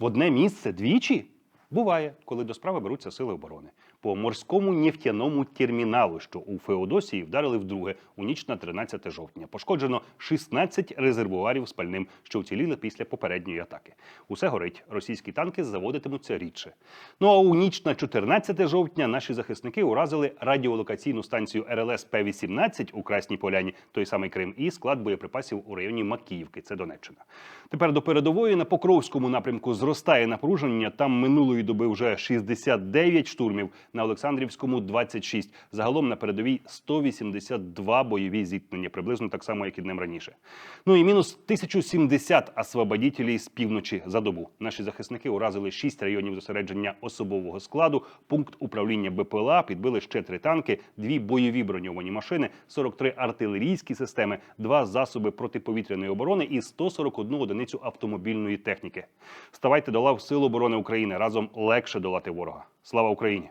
В одне місце двічі? Буває, коли до справи беруться сили оборони. По морському нефтяному терміналу, що у Феодосії вдарили вдруге у ніч на 13 жовтня. Пошкоджено 16 резервуарів з пальним, що вціліли після попередньої атаки. Усе горить. Російські танки заводитимуться рідше. Ну а у ніч на 14 жовтня наші захисники уразили радіолокаційну станцію РЛС П-18 у Красній Поляні, той самий Крим, і склад боєприпасів у районі Макіївки. Це Донеччина. Тепер до передової на Покровському напрямку зростає напруження. Там минулої доби вже 69 штурмів, на Олександрівському 26. Загалом на передовій 182 бойові зіткнення, приблизно так само, як і днем раніше. Ну і мінус 1070 освободітелів з півночі за добу. Наші захисники уразили 6 районів зосередження особового складу, пункт управління БПЛА, підбили ще три танки, дві бойові броньовані машини, 43 артилерійські системи, два засоби протиповітряної оборони і 141 одиницю автомобільної техніки. Ставайте до лав Сил оборони України разом легше долати ворога. Слава Україні!